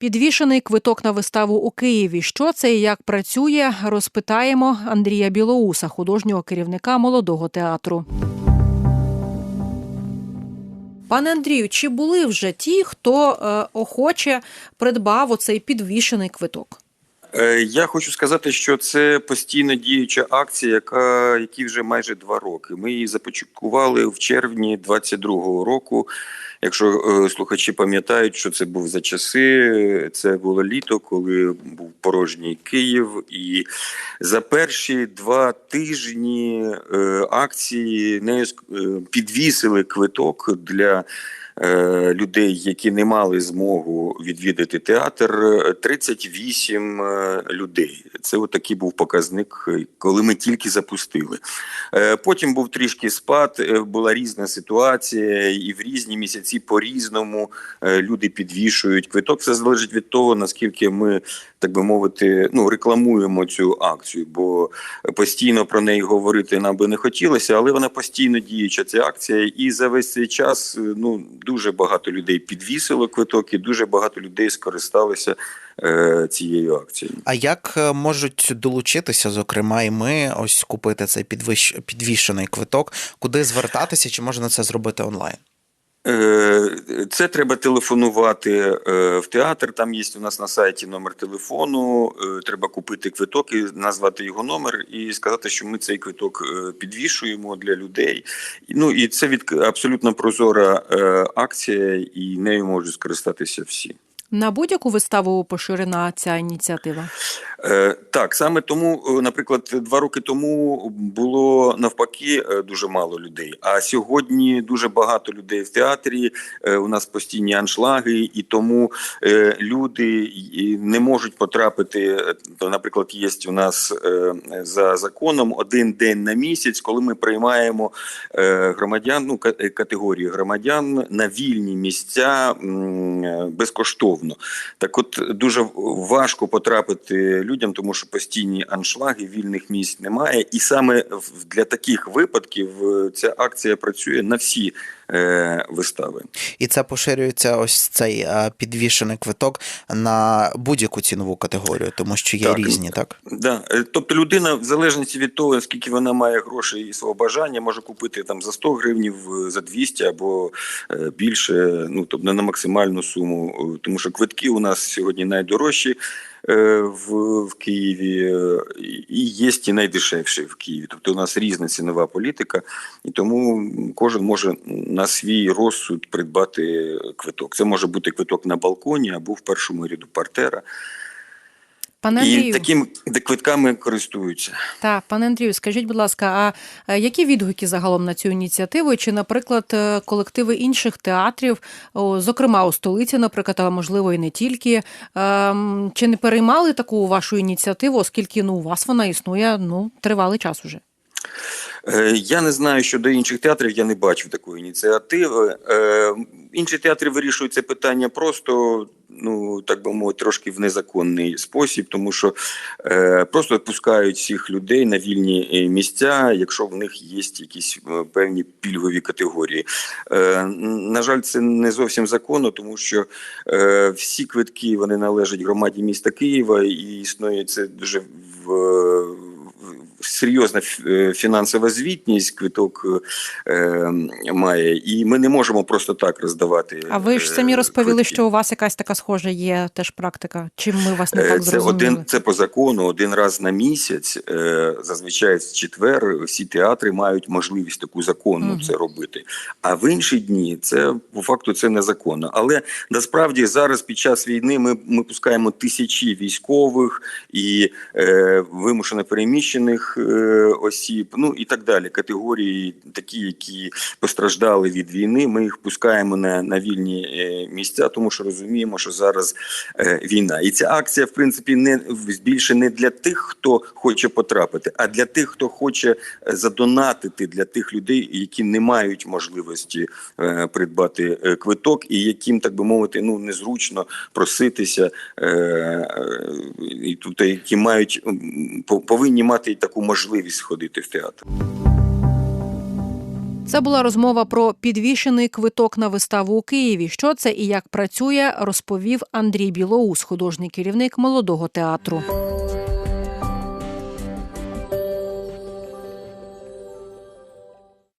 Підвішений квиток на виставу у Києві. Що це і як працює, розпитаємо Андрія Білоуса, художнього керівника молодого театру. Пане Андрію, чи були вже ті, хто е, охоче придбав оцей підвішений квиток? Е, Я хочу сказати, що це постійно діюча акція, яка які вже майже два роки. Ми її започаткували в червні 22-го року. Якщо е, слухачі пам'ятають, що це був за часи, це було літо, коли був порожній Київ, і за перші два тижні е, акції не е, підвісили квиток для людей, які не мали змогу відвідати театр, е, 38 е, людей. Це отакий був показник, е, коли ми тільки запустили. Е, Потім був трішки спад, е, була різна ситуація, і в різні місяці по-різному е, люди підвішують квиток. Все залежить від того, наскільки ми, так би мовити, ну рекламуємо цю акцію, бо постійно про неї говорити нам би не хотілося, але вона постійно діюча ця акція. І за весь цей час е, ну дуже багато людей підвісило квиток, і дуже багато людей скористалися е, цією акцією. А як е, можуть долучитися, зокрема, і ми ось купити цей підвищ... підвішений квиток? Куди звертатися? Чи можна це зробити онлайн? Е, Це треба телефонувати е, в театр. Там є у нас на сайті номер телефону. Е, Треба купити квиток і назвати його номер і сказати, що ми цей квиток е, підвішуємо для людей. Ну і це від абсолютно прозора акція, і нею можуть скористатися всі. На будь-яку виставу поширена ця ініціатива? Е, Так, саме тому, е, наприклад, два роки тому було навпаки е, дуже мало людей. А сьогодні дуже багато людей в театрі. У нас постійні аншлаги, і тому люди не можуть потрапити. Наприклад, є у нас за законом один день на місяць, коли ми приймаємо громадян, ну ка- е, громадян на вільні місця безкоштовно. Так, от дуже важко потрапити людям, тому що постійні аншлаги, вільних місць немає. І саме для таких випадків е, ця акція працює на всі е, вистави. І це поширюється ось цей е, підвішений квиток на будь-яку цінову категорію, тому що є Так. різні, так? Да. е, Тобто людина, в залежності від того, скільки вона має грошей і свого бажання, може купити там за 100 гривнів, за 200 або більше, ну тобто на максимальну суму. Тому що квитки у нас сьогодні найдорожчі в, в Києві і є і найдешевші в Києві. Тобто у нас різна цінова політика, і тому кожен може на свій розсуд придбати квиток. Це може бути квиток на балконі або в першому ряду партера. Пане І Андрію, такими квитками користуються. та пане Андрію, скажіть, будь ласка, а е, які відгуки загалом на цю ініціативу? Чи, наприклад, е, колективи інших театрів, зокрема у столиці, наприклад, а можливо і не тільки, ем, чи не переймали таку вашу ініціативу, оскільки ну у вас вона існує ну тривалий час уже? Е, Я не знаю щодо інших театрів, я не бачив такої ініціативи. Інші театри вирішують це питання просто, ну так би мовити, трошки в незаконний спосіб, тому що е, просто пускають всіх людей на вільні е, місця, якщо в них є якісь е, певні пільгові категорії. Е, На жаль, це не зовсім законно, тому що е, всі квитки вони належать громаді міста Києва, і існує це дуже в. Серйозна е, фінансова звітність квиток е, має, і ми не можемо просто так роздавати. А ви ж самі е, розповіли, квитки. що у вас якась така схожа є теж практика. Чим ми вас не Е, так Це один це по закону, один раз на місяць. е, Зазвичай в четвер всі театри мають можливість таку законну Мгм. це робити. А в інші дні це по факту це незаконно. Але насправді зараз під час війни ми, ми пускаємо тисячі військових і е, вимушено переміщених е, осіб, ну і так далі. Категорії такі, які постраждали від війни. Ми їх пускаємо на, на вільні е, місця, тому що розуміємо, що зараз е, війна. І ця акція, в принципі, не більше не для тих, хто хоче потрапити, а для тих, хто хоче задонатити для тих людей, які не мають можливості придбати квиток, і яким, так би мовити, ну незручно проситися, і тобто, які мають по- повинні мати таку можливість ходити в театр. Це була розмова про підвішений квиток на виставу у Києві. Що це і як працює, розповів Андрій Білоус, художній керівник молодого театру.